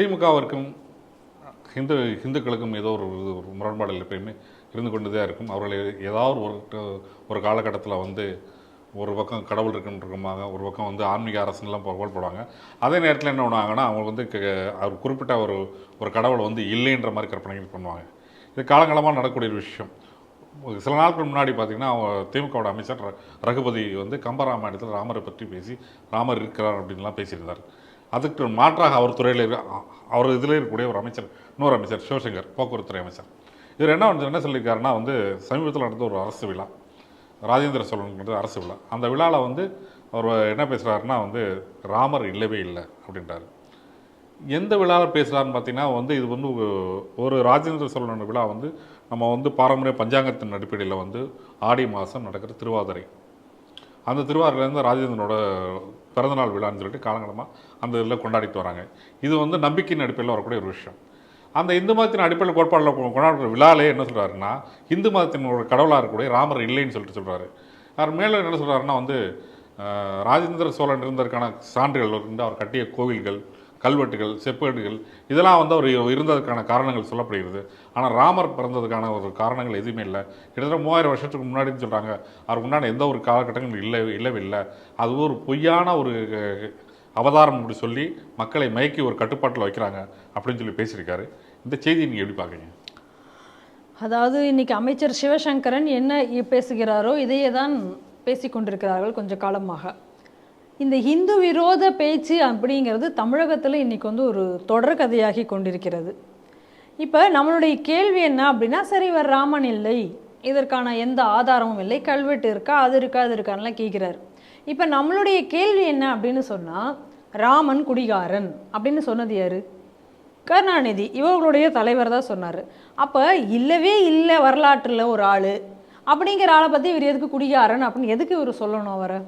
திமுகவிற்கும் ஹிந்து ஹிந்துக்களுக்கும் ஏதோ ஒரு ஒரு முரண்பாடுகள் எப்பயுமே இருந்து கொண்டு தான் இருக்கும். அவர்கள் ஏதாவது ஒரு ஒரு காலகட்டத்தில் வந்து ஒரு பக்கம் கடவுள் இருக்குன்றமாக ஒரு பக்கம் வந்து ஆன்மீக அரசுலாம் புகழ் போடுவாங்க. அதே நேரத்தில் என்ன பண்ணுவாங்கன்னா அவங்க வந்து அவர் குறிப்பிட்ட ஒரு ஒரு கடவுளை வந்து இல்லைன்ற மாதிரி கற்பனைகள் பண்ணுவாங்க. இது காலங்காலமாக நடக்கக்கூடிய ஒரு விஷயம். சில நாட்கள் முன்னாடி பார்த்தீங்கன்னா அவங்க திமுகவோட அமைச்சர் ர- ரகுபதி வந்து கம்பராமாயணத்தில் ராமரை பற்றி பேசி ராமர் இருக்கிறார் அப்படின்லாம் பேசியிருந்தார். அதுக்கு மாற்றாக அவர் துறையில் இருக்க அவர் இதில் இருக்கக்கூடிய ஒரு அமைச்சர் இன்னொரு அமைச்சர் சிவசங்கர் போக்குவரத்துறை அமைச்சர். இவர் என்ன வந்து என்ன சொல்லியிருக்காருன்னா வந்து சமீபத்தில் நடந்த ஒரு அரசு விழா ராஜேந்திர சோழன்கிறது அரசு விழா. அந்த விழாவில் வந்து அவர் என்ன பேசுகிறாருன்னா வந்து ராமர் இல்லவே இல்லை அப்படின்றாரு. எந்த விழாவில் பேசுகிறாருன்னு பார்த்தீங்கன்னா வந்து இது வந்து ஒரு- ஒரு ராஜேந்திர சோழன் விழா வந்து நம்ம வந்து பாரம்பரிய பஞ்சாங்கத்தின் அடிப்படையில் வந்து ஆடி மாதம் நடக்கிற திருவாதிரை. அந்த திருவாரூர்லேருந்து ராஜேந்திரனோட பிறந்தநாள் விழான்னு சொல்லிட்டு காலங்காலமாக அந்த இதில் கொண்டாடிட்டு வராங்க. இது வந்து நம்பிக்கையின் அடிப்படையில் வரக்கூடிய ஒரு விஷயம். அந்த இந்து மதத்தின் அடிப்படையில் கோட்பாடில் கொண்டாடுற விழாலே என்ன சொல்கிறாருன்னா இந்து மதத்தினோட கடவுளாக இருக்கக்கூடிய ராமர் இல்லைன்னு சொல்லிட்டு சொல்கிறாரு அவர் மேலும் என்ன சொல்கிறாருன்னா வந்து ராஜேந்திர சோழன் இருந்ததற்கான சான்றுகள் இருந்து அவர் கட்டிய கோவில்கள் கல்வெட்டுகள் செப்பேடுகள் இதெல்லாம் வந்து அவர் இருந்ததுக்கான காரணங்கள் சொல்லப்படுகிறது. ஆனால் ராமர் பிறந்ததுக்கான ஒரு காரணங்கள் எதுவுமே இல்லை. கிட்டத்தட்ட மூவாயிரம் வருஷத்துக்கு முன்னாடின்னு சொல்கிறாங்க அவருக்கு முன்னாடி எந்த ஒரு காலகட்டங்களும் இல்லை இல்லவே இல்லை அது ஒரு பொய்யான ஒரு அவதாரம் அப்படி சொல்லி மக்களை மயக்கி ஒரு கட்டுப்பாட்டில் வைக்கிறாங்க அப்படின்னு சொல்லி பேசியிருக்காரு. இந்த செய்தியை நீங்கள் எப்படி பார்க்குறீங்க? அதாவது இன்னைக்கு அமைச்சர் சிவசங்கரன் என்ன பேசுகிறாரோ இதையே தான் பேசிக்கொண்டிருக்கிறார்கள் கொஞ்ச காலமாக. இந்த இந்து விரோத பேச்சு அப்படிங்கிறது தமிழகத்தில் இன்றைக்கி வந்து ஒரு தொடர்கதையாகி கொண்டிருக்கிறது. இப்போ நம்மளுடைய கேள்வி என்ன அப்படின்னா சரி இவர் ராமன் இல்லை. இதற்கான எந்த ஆதாரமும் இல்லை. கல்வெட்டு இருக்கா? அது இருக்கா? அது இருக்கான்லாம் கேட்குறாரு. இப்போ நம்மளுடைய கேள்வி என்ன அப்படின்னு சொன்னால் ராமன் குடிகாரன் அப்படின்னு சொன்னது யார்? கருணாநிதி. இவர்களுடைய தலைவர் தான் சொன்னார். அப்போ இல்லவே இல்லை வரலாற்றில் ஒரு ஆள். அப்படிங்கிற ஆளை பற்றி இவர் எதுக்கு குடிகாரன் அப்படின்னு எதுக்கு இவர் சொல்லணும் அவரை?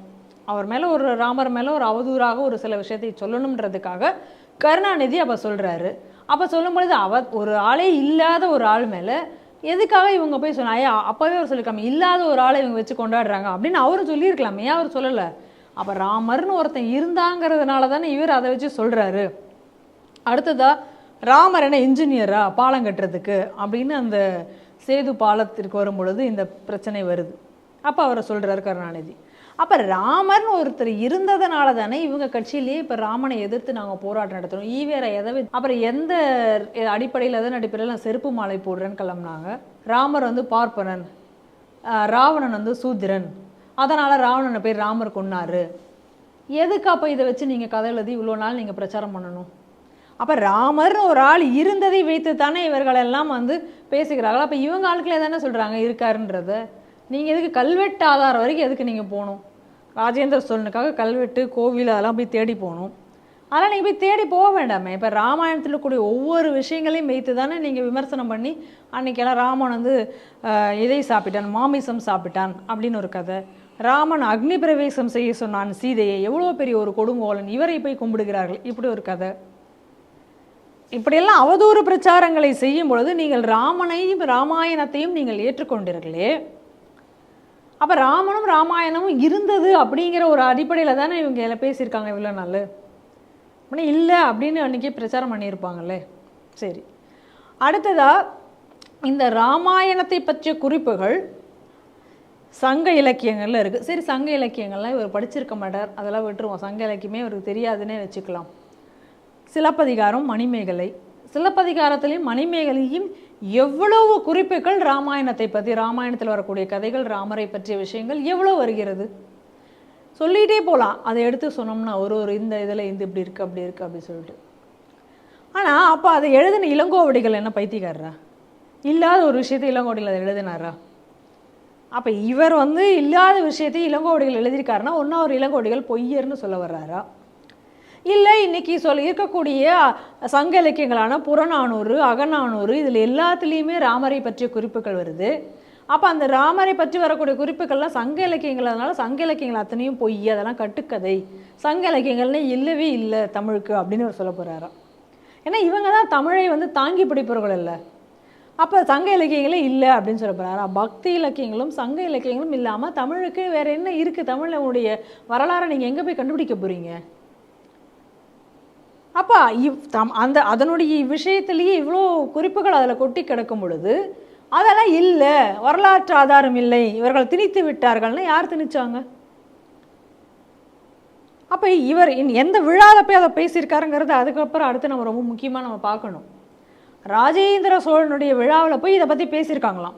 அவர் மேலே ஒரு ராமர் மேலே ஒரு அவதூறாக ஒரு சில விஷயத்தை சொல்லணுன்றதுக்காக கருணாநிதி அப்போ சொல்கிறாரு அப்போ சொல்லும்பொழுது அவ ஒரு ஆளே இல்லாத ஒரு ஆள் மேலே எதுக்காக இவங்க போய் சொன்னா ஐயா அப்போவே அவர் சொல்லியிருக்காம இல்லாத ஒரு ஆளை இவங்க வச்சு கொண்டாடுறாங்க அப்படின்னு அவரும் சொல்லியிருக்கலாமே. ஏன் அவர் சொல்லலை? அப்போ ராமர்னு ஒருத்தன் இருந்தாங்கிறதுனால தானே இவர் அதை வச்சு சொல்கிறாரு அடுத்ததா ராமர் என்ன இன்ஜினியரா பாலம் கட்டுறதுக்கு அப்படின்னு அந்த சேது பாலத்திற்கு வரும் பொழுது இந்த பிரச்சனை வருது. அப்போ அவரை சொல்கிறார் கருணாநிதி. அப்போ ராமர்னு ஒருத்தர் இருந்ததுனால தானே இவங்க கட்சியிலேயே இப்போ ராமனை எதிர்த்து நாங்கள் போராட்டம் நடத்துகிறோம் ஈவேர எதை அப்புறம் எந்த அடிப்படையில் எதன் அடிப்படையில் நான் செருப்பு மாலை போடுறேன்னு கிளம்புனாங்க. ராமர் வந்து பார்ப்பனன். ராவணன் வந்து சூத்திரன். அதனால் ராவணனை போய் ராமர் கொன்னார். எதுக்கு அப்போ இதை வச்சு நீங்கள் கதை எழுதி இவ்வளோ நாள் நீங்கள் பிரச்சாரம் பண்ணணும்? அப்போ ராமர்னு ஒரு ஆள் இருந்ததை வைத்து தானே இவர்களெல்லாம் வந்து பேசுகிறார்கள். அப்போ இவங்க ஆட்களே தானே சொல்கிறாங்க இருக்காருன்றத. நீங்கள் எதுக்கு கல்வெட்டு ஆதாரம் வரைக்கும் எதுக்கு நீங்கள் போகணும்? ராஜேந்திர சோழனுக்காக கல்வெட்டு கோவில் அதெல்லாம் போய் தேடி போகணும். அதெல்லாம் நீங்கள் போய் தேடி போக வேண்டாமே. இப்போ ராமாயணத்தில் கூடிய ஒவ்வொரு விஷயங்களையும் வைத்து தானே நீங்கள் விமர்சனம் பண்ணி அன்னைக்கெல்லாம் ராமன் வந்து இதை சாப்பிட்டான் மாமிசம் சாப்பிட்டான் அப்படின்னு ஒரு கதை. ராமன் அக்னி பிரவேசம் செய்ய சொன்னான் சீதையை. எவ்வளோ பெரிய ஒரு கொடுங்கோலன். இவரை போய் கும்பிடுகிறார்கள். இப்படி ஒரு கதை. இப்படியெல்லாம் அவதூறு பிரச்சாரங்களை செய்யும் பொழுது நீங்கள் ராமனையும் ராமாயணத்தையும் நீங்கள் ஏற்றுக்கொண்டீர்களே. அப்போ ராமனும் ராமாயணமும் இருந்தது அப்படிங்கிற ஒரு அடிப்படையில் தானே இவங்க எல்லாம் பேசியிருக்காங்க இவ்வளோ நாள்? அப்படின்னா இல்லை அப்படின்னு அன்றைக்கி பிரச்சாரம் பண்ணியிருப்பாங்கல்ல. சரி. அடுத்ததா இந்த ராமாயணத்தை பற்றிய குறிப்புகள் சங்க இலக்கியங்கள்ல இருக்குது சரி சங்க இலக்கியங்கள்லாம் இவர் படிச்சிருக்க மாட்டார். அதெல்லாம் விட்டுருவோம். சங்க இலக்கியமே இவருக்கு தெரியாதுன்னே வச்சுக்கலாம். சிலப்பதிகாரம் மணிமேகலை. சிலப்பதிகாரத்திலையும் மணிமேகலையும் எவ்வளவு குறிப்புகள் ராமாயணத்தை பற்றி ராமாயணத்தில் வரக்கூடிய கதைகள் ராமரை பற்றிய விஷயங்கள் எவ்வளோ வருகிறது? சொல்லிகிட்டே போகலாம் அதை எடுத்து சொன்னோம்னா ஒரு ஒரு இந்த இதில் இந்த இப்படி இருக்குது அப்படி இருக்குது அப்படி சொல்லிட்டு. ஆனால் அப்போ அதை எழுதின இளங்கோவடிகள் என்ன பைத்தியக்காரரா? இல்லாத ஒரு விஷயத்தை இளங்கோவடிகள் அதை எழுதினாரா? அப்போ இவர் வந்து இல்லாத விஷயத்தை இளங்கோவடிகள் எழுதியிருக்காருன்னா ஒன்றா ஒரு இளங்கோவடிகள் பொய்யர்னு சொல்ல வர்றாரா? இல்லை இன்றைக்கி சொல் இருக்கக்கூடிய சங்க இலக்கியங்களான புறநானூறு அகநானூறு இதில் எல்லாத்துலேயுமே ராமரை பற்றிய குறிப்புகள் வருது. அப்போ அந்த ராமரை பற்றி வரக்கூடிய குறிப்புகள்லாம் சங்க இலக்கியங்கள் அதனால் சங்க இலக்கியங்கள் அத்தனையும் பொய் அதெல்லாம் கட்டுக்கதை. சங்க இலக்கியங்கள்னே இல்லவே இல்லை தமிழுக்கு அப்படின்னு அவர் சொல்ல போகிறாராம் ஏன்னா இவங்க தான் தமிழை வந்து தாங்கி பிடிப்பவர்கள் இல்லை அப்போ சங்க இலக்கியங்களே இல்லை அப்படின்னு சொல்ல போகிறாரா பக்தி இலக்கியங்களும் சங்க இலக்கியங்களும் இல்லாமல் தமிழுக்கு வேறு என்ன இருக்குது தமிழுடைய வரலாறை நீங்கள் எங்கே போய் கண்டுபிடிக்க போகிறீங்க அப்போ இவ் தம் அந்த அதனுடைய விஷயத்திலேயே இவ்வளோ குறிப்புகள் அதில் கொட்டி கிடக்கும் பொழுது அதெல்லாம் இல்லை வரலாற்று ஆதாரம் இல்லை இவர்கள் திணித்து விட்டார்கள்னு யார் திணிச்சாங்க? அப்போ இவர் இன்- எந்த விழாவில் போய் அதை பேசியிருக்காருங்கிறது அதுக்கப்புறம் அடுத்து நம்ம ரொம்ப முக்கியமாக நம்ம பார்க்கணும். ராஜேந்திர சோழனுடைய விழாவில் போய் இதை பற்றி பேசியிருக்காங்களாம்.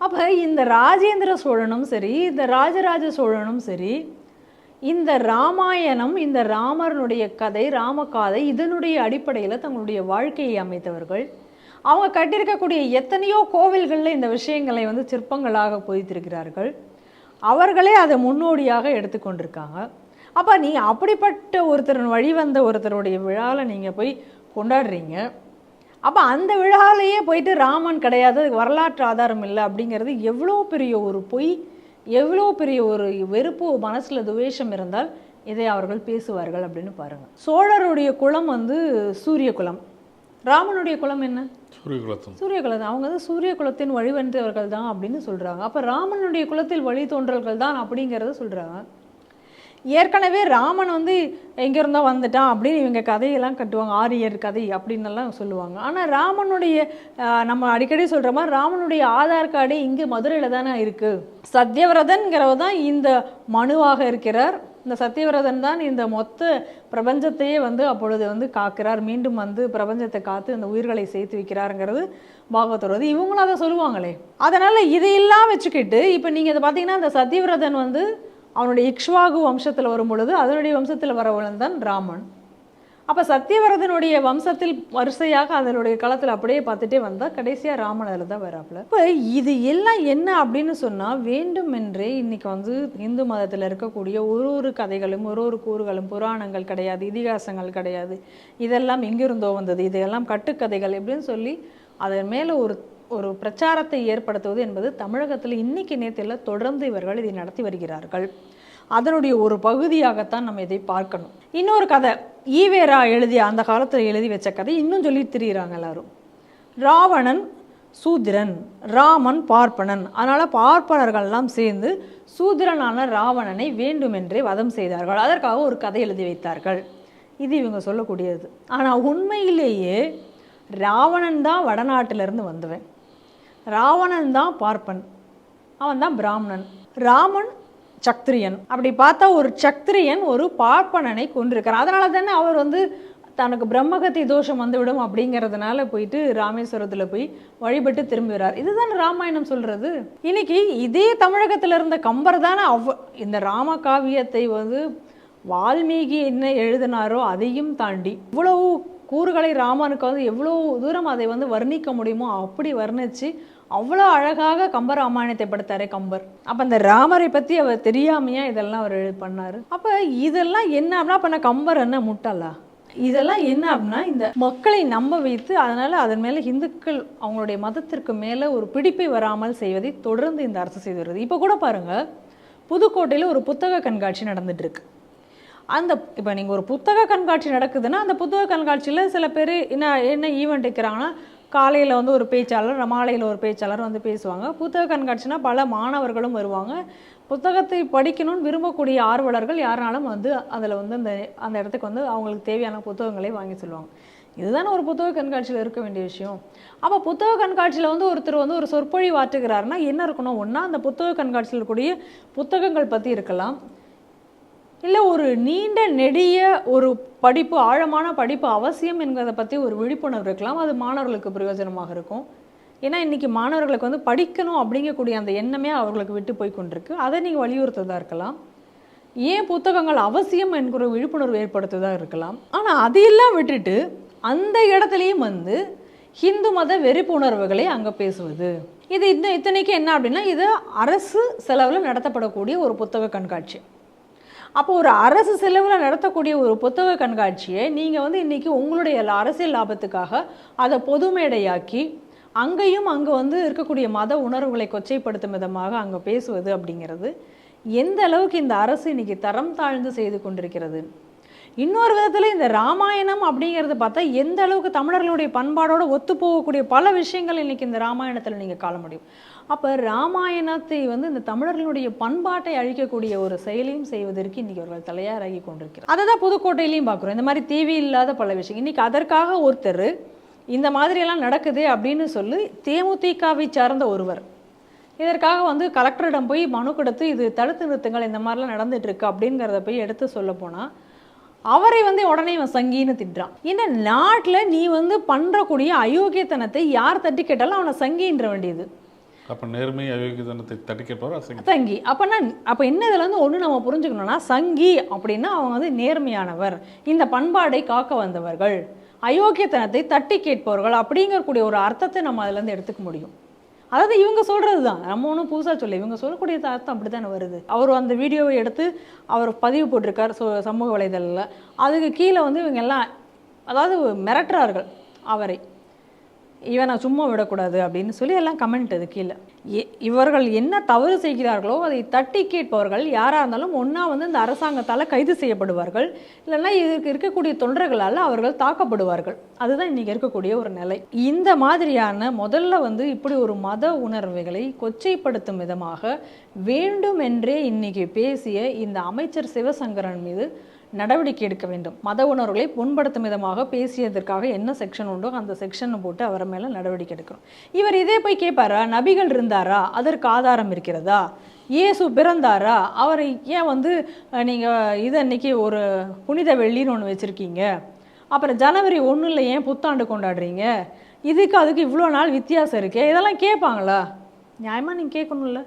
அப்போ இந்த ராஜேந்திர சோழனும் சரி இந்த ராஜராஜ சோழனும் சரி இந்த ராமாயணம் இந்த ராமரனுடைய கதை ராமகாதை இதனுடைய அடிப்படையில் தங்களுடைய வாழ்க்கையை அமைத்தவர்கள். அவங்க கட்டியிருக்கக்கூடிய எத்தனையோ கோவில்களில் இந்த விஷயங்களை வந்து சிற்பங்களாக பொதித்திருக்கிறார்கள். அவர்களே அதை முன்னோடியாக எடுத்துக்கொண்டிருக்காங்க அப்போ நீ அப்படிப்பட்ட ஒருத்தர் வழிவந்த ஒருத்தருடைய விழாவில் நீங்கள் போய் கொண்டாடுறீங்க. அப்போ அந்த விழாலேயே போயிட்டு ராமன் கிடையாது வரலாற்று ஆதாரம் இல்லை அப்படிங்கிறது எவ்வளோ பெரிய ஒரு பொய். எவ்வளோ பெரிய ஒரு வெறுப்பு மனசில் துவேஷம் இருந்தால் இதை அவர்கள் பேசுவார்கள் அப்படின்னு பாருங்கள் சோழருடைய குலம் வந்து சூரிய குலம். ராமனுடைய குலம் என்ன? சூரிய குலத்தம். சூரிய குலம் அவங்க வந்து சூரிய குலத்தின் வழிவந்தவர்கள் தான் அப்படின்னு சொல்கிறாங்க அப்போ ராமனுடைய குலத்தில் வழி தோன்றல்கள் தான் அப்படிங்கிறத சொல்கிறாங்க ஏற்கனவே ராமன் வந்து எங்கேருந்தோ வந்துட்டான் அப்படின்னு இவங்க கதையெல்லாம் கட்டுவாங்க ஆரியர் கதை அப்படின்னெல்லாம் சொல்லுவாங்க. ஆனால் ராமனுடைய நம்ம அடிக்கடி சொல்கிற மாதிரி ராமனுடைய ஆதார் கார்டு இங்கே மதுரையில் தானே இருக்குது சத்யவிரதன்கிறவர் தான் இந்த மனுவாக இருக்கிறார். இந்த சத்யவிரதன் தான் இந்த மொத்த பிரபஞ்சத்தையே வந்து அப்பொழுது வந்து காக்கிறார். மீண்டும் வந்து பிரபஞ்சத்தை காத்து அந்த உயிர்களை சேர்த்து வைக்கிறாருங்கிறது பாகவதர் இவங்களும் அதை சொல்லுவாங்களே. அதனால் இதையெல்லாம் வச்சுக்கிட்டு இப்போ நீங்கள் இதை பார்த்தீங்கன்னா இந்த சத்யவிரதன் வந்து அவனுடைய இக்ஷ்வாகு வம்சத்தில் வரும் பொழுது அதனுடைய வம்சத்தில் வரவளன் தான் ராமன். அப்போ சத்தியவரதனுடைய வம்சத்தில் வரிசையாக அதனுடைய களத்தில் அப்படியே பார்த்துட்டே வந்தால் கடைசியாக ராமன் அதில் தான் வராப்புல. இப்போ இது எல்லாம் என்ன அப்படின்னு சொன்னால் வேண்டுமென்றே இன்றைக்கி வந்து இந்து மதத்தில் இருக்கக்கூடிய ஒரு ஒரு கதைகளும் ஒரு ஒரு கூறுகளும் புராணங்கள் கிடையாது இதிகாசங்கள் கிடையாது. இதெல்லாம் எங்கிருந்தோ வந்தது. இதெல்லாம் கட்டுக்கதைகள் எப்படின்னு சொல்லி அதன் மேலே ஒரு ஒரு பிரச்சாரத்தை ஏற்படுத்துவது என்பது தமிழகத்தில் இன்னைக்கு நேரத்தில் தொடர்ந்து இவர்கள் இதை நடத்தி வருகிறார்கள். அதனுடைய ஒரு பகுதியாகத்தான் நம்ம இதை பார்க்கணும். இன்னொரு கதை ஈவேரா எழுதிய அந்த காலத்தில் எழுதி வச்ச கதை இன்னும் சொல்லி திரியிறாங்க எல்லாரும். ராவணன் சூத்திரன் ராமன் பார்ப்பனன். அதனால் பார்ப்பனர்கள்லாம் சேர்ந்து சூத்திரனான ராவணனை வேண்டுமென்றே வதம் செய்தார்கள். அதற்காக ஒரு கதை எழுதி வைத்தார்கள். இது இவங்க சொல்லக்கூடியது. ஆனால் உண்மையிலேயே ராவணன் தான் வடநாட்டிலிருந்து வந்தவன். ராவணன் தான் பார்ப்பன். அவன் தான் பிராமணன். ராமன் சக்திரியன். அப்படி பார்த்தா ஒரு சக்திரியன் ஒரு பார்ப்பனனை கொண்டிருக்கிறான் அதனால தானே அவர் வந்து தனக்கு பிரம்மகத்தி தோஷம் வந்துவிடும் அப்படிங்கிறதுனால போயிட்டு ராமேஸ்வரத்தில் போய் வழிபட்டு திரும்புகிறார். இதுதான் ராமாயணம் சொல்கிறது இன்னைக்கு இதே தமிழகத்தில் இருந்த கம்பர் தானே அவ் இந்த ராம காவியத்தை வந்து வால்மீகி என்ன எழுதினாரோ அதையும் தாண்டி இவ்வளவு கூறுகளை ராமனுக்கு வந்து எவ்வளோ தூரம் அதை வந்து வர்ணிக்க முடியுமோ அப்படி வர்ணித்து அவ்வளோ அழகாக கம்பராமாயணத்தை படுத்தாரே கம்பர். அப்போ அந்த ராமரை பற்றி அவர் தெரியாமையா இதெல்லாம் அவர் பண்ணார். அப்போ இதெல்லாம் என்ன அப்படின்னா பண்ண கம்பர் என்ன முட்டாளா? இதெல்லாம் என்ன அப்படின்னா இந்த மக்களை நம்ப வைத்து அதனால் அதன் மேலே இந்துக்கள் அவங்களுடைய மதத்திற்கு மேலே ஒரு பிடிப்பை வராமல் செய்வதை தொடர்ந்து இந்த அரசு செய்து வருது. இப்போ கூட பாருங்கள் புதுக்கோட்டையில் ஒரு புத்தக கண்காட்சி நடந்துட்டு இருக்கு. அந்த இப்போ நீங்கள் ஒரு புத்தக கண்காட்சி நடக்குதுன்னா அந்த புத்தக கண்காட்சியில் சில பேர் என்ன என்ன ஈவெண்ட் வைக்கிறாங்கன்னா காலையில் வந்து ஒரு பேச்சாளர் மாலையில் ஒரு பேச்சாளர் வந்து பேசுவாங்க. புத்தக கண்காட்சினா பல மாணவர்களும் வருவாங்க. புத்தகத்தை படிக்கணும்னு விரும்பக்கூடிய ஆர்வலர்கள் யாருனாலும் வந்து அதில் வந்து அந்த அந்த இடத்துக்கு வந்து அவங்களுக்கு தேவையான புத்தகங்களை வாங்கி சொல்லுவாங்க. இதுதானே ஒரு புத்தக கண்காட்சியில் இருக்க வேண்டிய விஷயம். அப்போ புத்தக கண்காட்சியில் வந்து ஒருத்தர் வந்து ஒரு சொற்பொழி வாற்றுகிறாருன்னா என்ன இருக்கணும்? ஒன்றா அந்த புத்தக கண்காட்சியில் இருக்கக்கூடிய புத்தகங்கள் பற்றி இருக்கலாம். இல்லை ஒரு நீண்ட நெடிய ஒரு படிப்பு ஆழமான படிப்பு அவசியம் என்கிறத பற்றி ஒரு விழிப்புணர்வு இருக்கலாம். அது மாணவர்களுக்கு பிரயோஜனமாக இருக்கும். ஏன்னா இன்றைக்கி மாணவர்களுக்கு வந்து படிக்கணும் அப்படிங்கக்கூடிய அந்த எண்ணமே அவர்களுக்கு விட்டு போய் கொண்டிருக்கு. அதை நீங்கள் வலியுறுத்ததாக இருக்கலாம். ஏன் புத்தகங்கள் அவசியம் என்கிற விழிப்புணர்வு ஏற்படுத்துவதாக இருக்கலாம். ஆனால் அதையெல்லாம் விட்டுட்டு அந்த இடத்துலையும் வந்து ஹிந்து மத வெறுப்புணர்வுகளை அங்கே பேசுவது. இது இந்த இத்தனைக்கு என்ன அப்படின்னா இது அரசு செலவில் நடத்தப்படக்கூடிய ஒரு புத்தக கண்காட்சி. அப்போ ஒரு அரசு செலவில் நடத்தக்கூடிய ஒரு புத்தக கண்காட்சியை நீங்கள் வந்து இன்றைக்கி உங்களுடைய அரசியல் லாபத்துக்காக அதை பொது மேடையாக்கி அங்கேயும் அங்கே வந்து இருக்கக்கூடிய மத உணர்வுகளை கொச்சைப்படுத்தும் விதமாக அங்கே பேசுவது அப்படிங்கிறது எந்த அளவுக்கு இந்த அரசு இன்னைக்கு தரம் தாழ்ந்து செய்து கொண்டிருக்கிறது? இன்னொரு விதத்தில் இந்த ராமாயணம் அப்படிங்கிறது பார்த்தா எந்த அளவுக்கு தமிழர்களுடைய பண்பாடோடு ஒத்து போகக்கூடிய பல விஷயங்கள் இன்றைக்கி இந்த ராமாயணத்தில் நீங்கள் காண முடியும். அப்போ ராமாயணத்தை வந்து இந்த தமிழர்களுடைய பண்பாட்டை அழிக்கக்கூடிய ஒரு செயலையும் செய்வதற்கு இன்றைக்கி அவர்கள் தலையாராகி கொண்டிருக்கிறார். அதை தான் புதுக்கோட்டையிலையும் பார்க்குறோம். இந்த மாதிரி தீவி இல்லாத பல விஷயம். இன்றைக்கி அதற்காக ஒருத்தர் இந்த மாதிரியெல்லாம் நடக்குது அப்படின்னு சொல்லி தேமுதிகவை சார்ந்த ஒருவர். இதற்காக வந்து கலெக்டரிடம் போய் மனு கொடுத்து இது தடுத்து நிறுத்துங்கள் இந்த மாதிரிலாம் நடந்துட்டு இருக்கு அப்படிங்கிறத போய் எடுத்து சொல்ல போனால் அவரை வந்து உடனே இவன் சங்கின்னு திட்டுறான். ஏன்னா நாட்டில் நீ வந்து பண்ணுறக்கூடிய அயோக்கியத்தனத்தை யார் தட்டி கேட்டாலும் அவனை சங்கின்ற வேண்டியது. அப்போ நேர்மை அயோக்கியத்தனத்தை தட்டி தங்கி அப்போ சங்கி அப்போனா அப்போ என்ன இதில் வந்து ஒன்று நம்ம புரிஞ்சுக்கணும்னா சங்கி அப்படின்னா அவங்க வந்து நேர்மையானவர். இந்த பண்பாடை காக்க வந்தவர்கள். அயோக்கியத்தனத்தை தட்டி கேட்பவர்கள் அப்படிங்கக்கூடிய ஒரு அர்த்தத்தை நம்ம அதுலேருந்து எடுத்துக்க முடியும். அதாவது இவங்க சொல்கிறது தான் நம்ம ஒன்றும் புதுசாக சொல்ல இவங்க சொல்லக்கூடிய அர்த்தம் அப்படி தானே வருது. அவர் அந்த வீடியோவை எடுத்து அவர் பதிவு போட்டிருக்கார் சோ சமூக வலைதளில் அதுக்கு கீழே வந்து இவங்க எல்லாம் அதாவது மிரட்டுறார்கள் அவரை. இவனை சும்மா விடக்கூடாது அப்படின்னு சொல்லி எல்லாம் கமெண்ட் அது கீழே. இவர்கள் என்ன தவறு செய்கிறார்களோ அதை தட்டி கேட்பவர்கள் யாராக இருந்தாலும் ஒன்றா வந்து இந்த அரசாங்கத்தால் கைது செய்யப்படுவார்கள். இல்லைன்னா இதுக்கு இருக்கக்கூடிய தொண்டர்களால் அவர்கள் தாக்கப்படுவார்கள். அதுதான் இன்றைக்கி இருக்கக்கூடிய ஒரு நிலை. இந்த மாதிரியான முதல்ல வந்து இப்படி ஒரு மத உணர்வுகளை கொச்சைப்படுத்தும் விதமாக வேண்டுமென்றே இன்னைக்கு பேசிய இந்த அமைச்சர் சிவசங்கரன் மீது நடவடிக்கை எடுக்க வேண்டும். மத உணர்வுகளை புண்படுத்தும் விதமாக பேசியதற்காக என்ன செக்ஷன் உண்டோ அந்த செக்ஷனை போட்டு அவர் மேலே நடவடிக்கை எடுக்கணும். இவர் இதே போய் கேட்பாரா நபிகள் இருந்தாரா? அதற்கு ஆதாரம் இருக்கிறதா? இயேசு பிறந்தாரா? அவரை ஏன் வந்து நீங்கள் இது அன்னைக்கு ஒரு புனித வெள்ளின்னு ஒன்று வச்சுருக்கீங்க. அப்புறம் ஜனவரி ஒன்றில் ஏன் புத்தாண்டு கொண்டாடுறீங்க? இதுக்கு அதுக்கு இவ்வளோ நாள் வித்தியாசம் இருக்கே. இதெல்லாம் கேட்பாங்களா நியாயமாக நீங்கள் கேட்கணும்ல.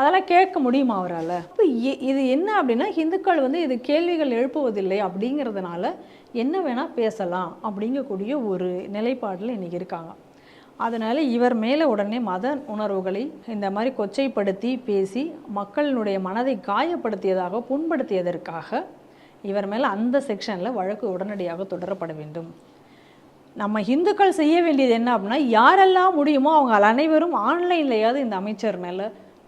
அதெல்லாம் கேட்க முடியுமா அவரால்? இப்போ இது என்ன அப்படின்னா இந்துக்கள் வந்து இது கேள்விகள் எழுப்புவதில்லை அப்படிங்கிறதுனால என்ன வேணால் பேசலாம் அப்படிங்கக்கூடிய ஒரு நிலைப்பாட்டில் இன்றைக்கி இருக்காங்க. அதனால் இவர் மேலே உடனே மத உணர்வுகளை இந்த மாதிரி கொச்சைப்படுத்தி பேசி மக்களினுடைய மனதை காயப்படுத்தியதாக புண்படுத்தியதற்காக இவர் மேலே அந்த செக்ஷனில் வழக்கு உடனடியாக தொடரப்பட வேண்டும். நம்ம இந்துக்கள் செய்ய வேண்டியது என்ன அப்படின்னா யாரெல்லாம் முடியுமோ அவங்க அனைவரும் ஆன்லைன்லையாவது இந்த அமைச்சர் மேலே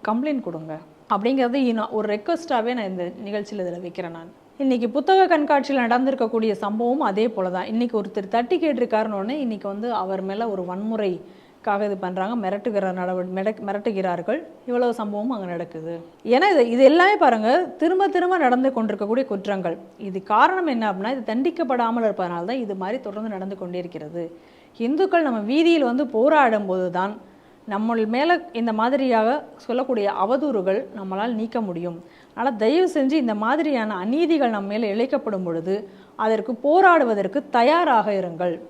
கம்ப்ளைண்ட் கொடுங்க. அப்படிங்கிறது ஒரு ரெக்வஸ்ட்டாகவே நான் இந்த நிகழ்ச்சியில் இதில் வைக்கிறேன் நான். இன்றைக்கி புத்தக கண்காட்சியில் நடந்திருக்கக்கூடிய சம்பவம் அதே போல தான் இன்றைக்கி ஒருத்தர் தட்டி கேட்டிருக்காருன்னொடனே இன்றைக்கி வந்து அவர் மேலே ஒரு வன்முறைக்காக இது பண்ணுறாங்க மிரட்டுகிற நடவடி மிரட் மிரட்டுகிறார்கள். இவ்வளவு சம்பவமும் அங்கே நடக்குது. ஏன்னா இது இது எல்லாமே பாருங்கள் திரும்ப திரும்ப நடந்து கொண்டிருக்கக்கூடிய குற்றங்கள். இது காரணம் என்ன அப்படின்னா இது தண்டிக்கப்படாமல் இருப்பதனால தான் இது மாதிரி தொடர்ந்து நடந்து கொண்டே இருக்கிறது இந்துக்கள் நம்ம வீதியில் வந்து போராடும் போது தான் நம்ம மேலே இந்த மாதிரியாக சொல்லக்கூடிய அவதூறுகள் நம்மளால் நீக்க முடியும். ஆனால் தயவு செஞ்சு இந்த மாதிரியான அநீதிகள் நம்ம மேலே இழைக்கப்படும் பொழுது அதற்கு போராடுவதற்கு தயாராக இருங்கள்.